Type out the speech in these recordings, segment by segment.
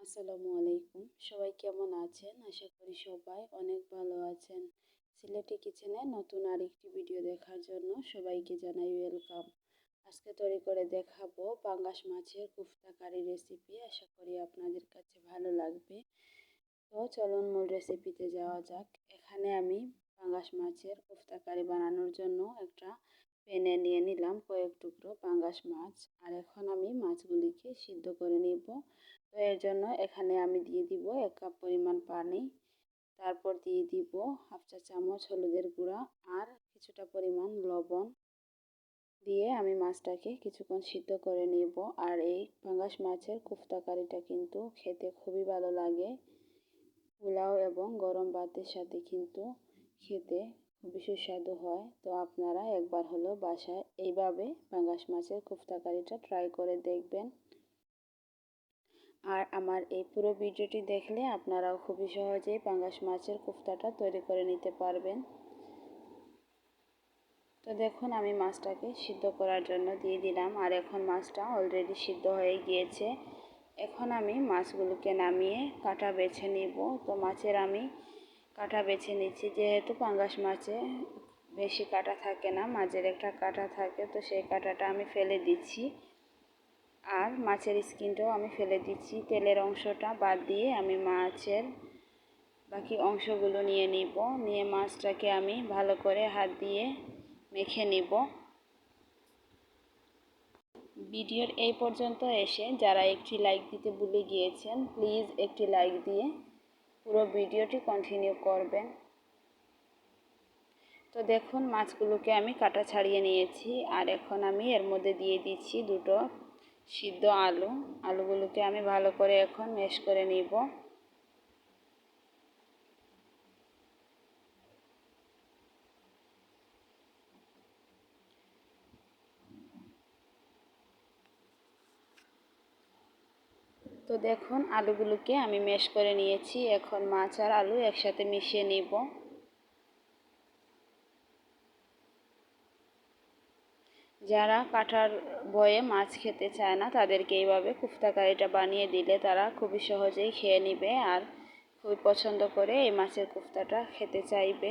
আসসালামু আলাইকুম। সবাই কেমন আছেন? আশা করি সবাই অনেক ভালো আছেন। সিলেটি কিচেনে নতুন আরেকটি ভিডিও দেখার জন্য সবাইকে জানাই ওয়েলকাম। আজকে তৈরি করে দেখাবো পাঙ্গাস মাছের কুফতা কারি রেসিপি। আশা করি আপনাদের কাছে ভালো লাগবে। তো চলুন মূল রেসিপিতে যাওয়া যাক। এখানে আমি পাঙ্গাস মাছের কুফতা কারি বানানোর জন্য একটা প্যানে নিয়ে নিলাম কয়েক টুকরো পাঙ্গাস মাছ। আর এখন আমি মাছগুলিকে সিদ্ধ করে নিব। তো এর জন্য এখানে আমি দিয়ে দিব এক কাপ পরিমাণ পানি। তারপর দিয়ে দিব হাফ চা চামচ হলুদের গুঁড়া আর কিছুটা পরিমাণ লবণ। দিয়ে আমি মাছটাকে কিছুক্ষণ সিদ্ধ করে নিব। আর এই পাঙ্গাস মাছের কুফতা কারিটা কিন্তু খেতে খুবই ভালো লাগে। পোলাও এবং গরম ভাতের সাথে কিন্তু খেতে সুস্বাদু হয়। তো আপনারা একবার হলেও বাসায় এইভাবে পাঙ্গাস মাছের কুফতা কারিটা ট্রাই করে দেখবেন। আর আমার এই পুরো ভিডিওটি দেখলে আপনারাও খুবই সহজেই পাঙ্গাস মাছের কোফতাটা তৈরি করে নিতে পারবেন। তো দেখুন, আমি মাছটাকে সিদ্ধ করার জন্য দিয়ে দিলাম। আর এখন মাছটা অলরেডি সিদ্ধ হয়ে গিয়েছে। এখন আমি মাছগুলোকে নামিয়ে কাটা বেছে নিব। তো মাছের আমি কাটা বেছে নিচ্ছি, যেহেতু পাঙ্গাস মাছে বেশি কাটা থাকে না, মাঝের একটা কাটা থাকে, তো সেই কাটাটা আমি ফেলে দিচ্ছি। আর মাছের স্কিনটাও আমি ফেলে দিচ্ছি, তেলের অংশটা বাদ দিয়ে আমি মাছের বাকি অংশগুলো নিয়ে নিব, নিয়ে মাছটাকে আমি ভালো করে হাত দিয়ে মেখে নিব। ভিডিওর এই পর্যন্ত এসে, যারা একটি লাইক দিতে ভুলে গিয়েছেন প্লিজ একটি লাইক দিয়ে পুরো ভিডিওটি কন্টিনিউ করবেন। তো দেখুন, মাছগুলোকে আমি কাটা ছাড়িয়ে নিয়েছি। আর এখন আমি এর মধ্যে দিয়ে দিচ্ছি দুটো সিদ্ধ আলু। আলুগুলোকে আমি ভালো করে এখন মেশ করে নিব। তো দেখুন, আলুগুলোকে আমি মেশ করে নিয়েছি। এখন মাছ আর আলু একসাথে মিশিয়ে নিব। যারা কাঁঠার বয়ে মাছ খেতে চায় না, তাদেরকে এইভাবে কুফতা কারিটা বানিয়ে দিলে তারা খুবই সহজেই খেয়ে নিবে আর খুবই পছন্দ করে এই মাছের কুফতাটা খেতে চাইবে।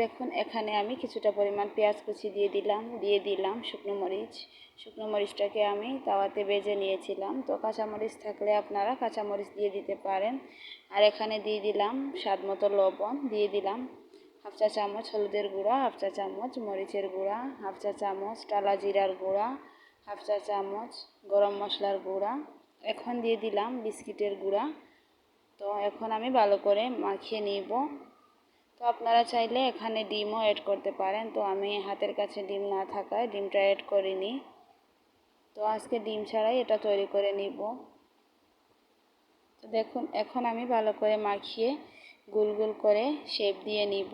দেখুন, এখানে আমি কিছুটা পরিমাণ পেঁয়াজ কুচি দিয়ে দিলাম দিয়ে দিলাম শুকনো মরিচ। শুকনো মরিচটাকে আমি তাওয়াতে বেজে নিয়েছিলাম। তো কাঁচামরিচ থাকলে আপনারা কাঁচামরিচ দিয়ে দিতে পারেন। আর এখানে দিয়ে দিলাম স্বাদ মতো লবণ, দিয়ে দিলাম হাফ চা চামচ হলুদের গুঁড়া, হাফ চা চামচ মরিচের গুঁড়া, হাফ চা চামচ টালা জিরার গুঁড়া, হাফ চা চামচ গরম মশলার গুঁড়া। এখন দিয়ে দিলাম বিস্কিটের গুঁড়া। তো এখন আমি ভালো করে মাখিয়ে নিব। তো আপনারা চাইলে এখানে ডিমও অ্যাড করতে পারেন। তো আমি হাতের কাছে ডিম না থাকায় ডিমটা অ্যাড করিনি। তো আজকে ডিম ছাড়াই এটা তৈরি করে নিব। তো দেখুন, এখন আমি ভালো করে মাখিয়ে গোল গোল করে শেপ দিয়ে নিব।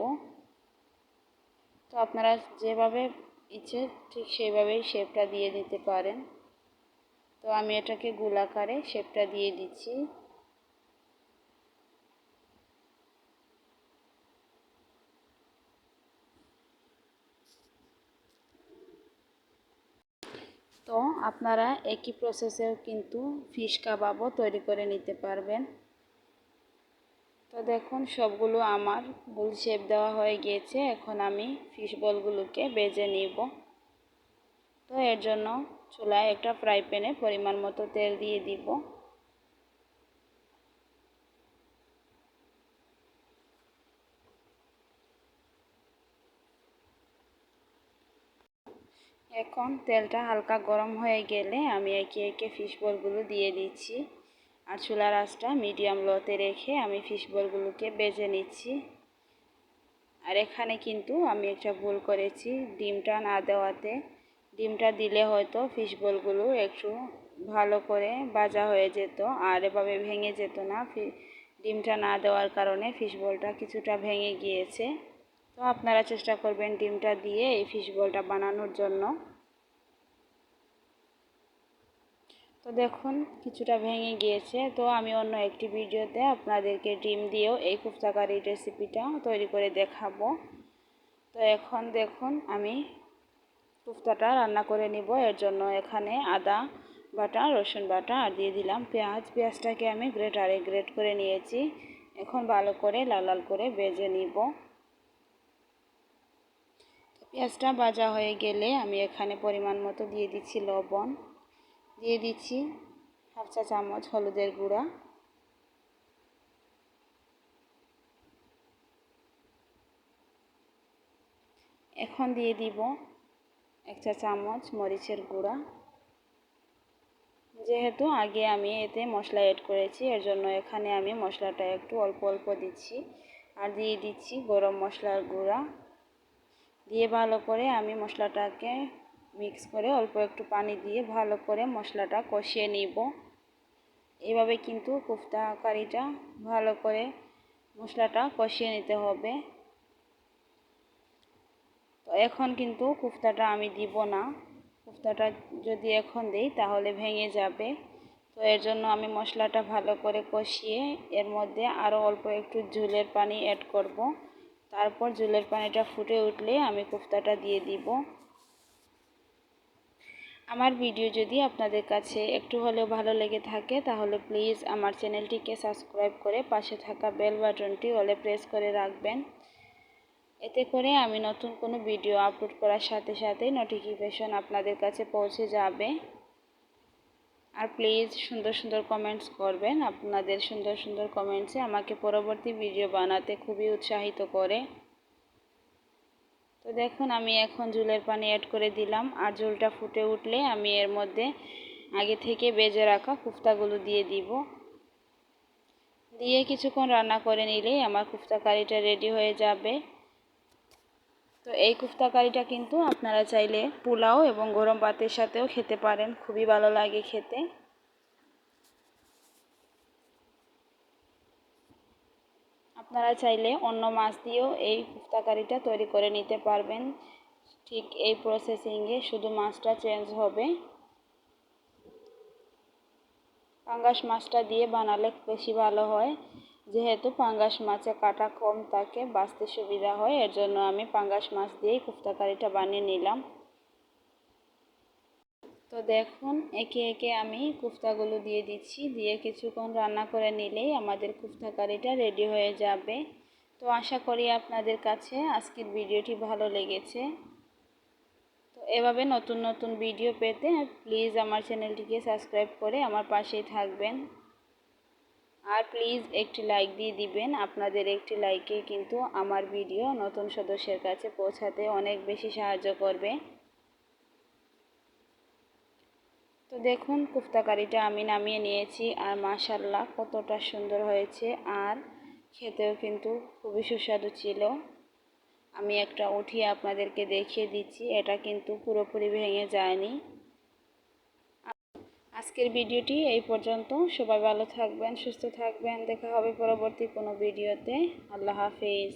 তো আপনারা যেভাবে ইচ্ছে ঠিক সেইভাবেই শেপটা দিয়ে দিতে পারেন। তো আমি এটাকে গোলাকারে শেপটা দিয়ে দিচ্ছি তো আপনারা একই প্রসেসেও কিন্তু ফিশ কাবাবও তৈরি করে নিতে পারবেন। তো দেখুন, সবগুলো আমার গোল শেপ দেওয়া হয়ে গিয়েছে। এখন আমি ফিশ বলগুলোকে বেজে নিব। তো এর জন্য চুলায় একটা ফ্রাই প্যানে পরিমাণ মতো তেল দিয়ে দিব। এখন তেলটা হালকা গরম হয়ে গেলে আমি একে একে ফিশ বলগুলো দিয়ে দিচ্ছি। আর চুলার আঁচটা মিডিয়াম লোতে রেখে আমি ফিশ বলগুলোকে বেজে নিচ্ছি। আর এখানে কিন্তু আমি একটা ভুল করেছি ডিমটা না দেওয়াতে। ডিমটা দিলে হয়তো ফিশ বলগুলো একটু ভালো করে ভাজা হয়ে যেত আর এভাবে ভেঙে যেত না। ডিমটা না দেওয়ার কারণে ফিশ বলটা কিছুটা ভেঙে গিয়েছে। তো আপনারা চেষ্টা করবেন ডিমটা দিয়ে এই ফিশ বলটা বানানোর জন্য। তো দেখুন, কিছুটা ভেঙে গিয়েছে। তো আমি অন্য একটি ভিডিওতে আপনাদেরকে ডিম দিয়েও এই কুফতাকারি রেসিপিটা তৈরি করে দেখাবো। তো এখন দেখুন, আমি কুফতাটা রান্না করে নিব। এর জন্য এখানে আদা বাটা, রসুন বাটা আর দিয়ে দিলাম পেঁয়াজ। পেঁয়াজটাকে আমি গ্রেটারে গ্রেট করে নিয়েছি। এখন ভালো করে লাল লাল করে বেজে নিব। পেঁয়াজটা ভাজা হয়ে গেলে আমি এখানে পরিমাণ মতো দিয়ে দিচ্ছি লবণ। দিয়ে দিচ্ছি হাফ চা চামচ হলুদের গুঁড়া। এখন দিয়ে দিব এক চা চামচ মরিচের গুঁড়া। যেহেতু আগে আমি এতে মশলা অ্যাড করেছি, এর জন্য এখানে আমি মশলাটা একটু অল্প অল্প দিচ্ছি। আর দিয়ে দিচ্ছি গরম মশলার গুঁড়া। দিয়ে ভালো করে আমি মশলাটাকে মিক্স করে অল্প একটু পানি দিয়ে ভালো করে মশলাটা কষিয়ে নিব। এভাবে কিন্তু কোফতা কারিটা ভালো করে মশলাটা কষিয়ে নিতে হবে। তো এখন কিন্তু কোফতাটা আমি দিব না। কোফতাটা যদি এখন দিই তাহলে ভেঙে যাবে। তো এর জন্য আমি মশলাটা ভালো করে কষিয়ে এর মধ্যে আরও অল্প একটু ঝুলের পানি অ্যাড করব। তারপর ঝুলের পানিটা ফুটে উঠলে আমি কোফতাটা দিয়ে দিব। আমার ভিডিও যদি আপনাদের কাছে একটু হলেও ভালো লেগে থাকে, তাহলে প্লিজ আমার চ্যানেলটিকে সাবস্ক্রাইব করে পাশে থাকা বেল বাটনটি অলে প্রেস করে রাখবেন। এতে করে আমি নতুন কোনো ভিডিও আপলোড করার সাথে সাথে নোটিফিকেশন আপনাদের কাছে পৌঁছে যাবে। আর প্লিজ সুন্দর সুন্দর কমেন্টস করবেন। আপনাদের সুন্দর সুন্দর কমেন্টসে আমাকে পরবর্তী ভিডিও বানাতে খুবই উৎসাহিত করে। তো দেখুন, আমি এখন ঝুলের পানি অ্যাড করে দিলাম। আর ঝুলটা ফুটে উঠলে আমি এর মধ্যে আগে থেকে বেজে রাখা কুফতাগুলো দিয়ে দিব। দিয়ে কিছুক্ষণ রান্না করে নিলেই আমার কুফতা কারিটা রেডি হয়ে যাবে। তো এই কুফতা কারিটা কিন্তু আপনারা চাইলে পোলাও এবং গরম ভাতের সাথেও খেতে পারেন। খুবই ভালো লাগে খেতে। আপনারা চাইলে অন্য মাছ দিয়েও এই কুফতা কারিটা তৈরি করে নিতে পারবেন। ঠিক এই প্রসেসিংয়ে শুধু মাছটা চেঞ্জ হবে। পাঙ্গাস মাছটা দিয়ে বানালে বেশি ভালো হয়। যেহেতু পাঙ্গাস মাছে কাটা কম থাকে, বাঁচতে সুবিধা হয়। এর জন্য আমি পাঙ্গাস মাছ দিয়েই কুফতা কারিটা বানিয়ে নিলাম। তো দেখুন, একে একে আমি কুফতাগুলো দিয়ে দিচ্ছি। দিয়ে কিছুক্ষণ রান্না করে নিলেই আমাদের কুফতা কারিটা রেডি হয়ে যাবে। তো আশা করি আপনাদের কাছে আজকের ভিডিওটি ভালো লেগেছে। তো এভাবে নতুন নতুন ভিডিও পেতে প্লিজ আমার চ্যানেলটিকে সাবস্ক্রাইব করে আমার পাশেই থাকবেন। আর প্লিজ একটি লাইক দিয়ে দিবেন। আপনাদের একটি লাইকে কিন্তু আমার ভিডিও নতুন সদস্যের কাছে পৌঁছাতে অনেক বেশি সাহায্য করবে। তো দেখুন, কুফতা কারিটা আমি নামিয়ে নিয়েছি আর মাশাল্লাহ কতটা সুন্দর হয়েছে। আর খেতেও কিন্তু খুবই সুস্বাদু ছিল। আমি একটা উঠিয়ে আপনাদেরকে দেখিয়ে দিচ্ছি, এটা কিন্তু পুরোপুরি ভেঙে যায়নি। আজকের ভিডিওটি এই পর্যন্ত। সবাই ভালো থাকবেন, সুস্থ থাকবেন। দেখা হবে পরবর্তী কোনো ভিডিওতে। আল্লাহ হাফিজ।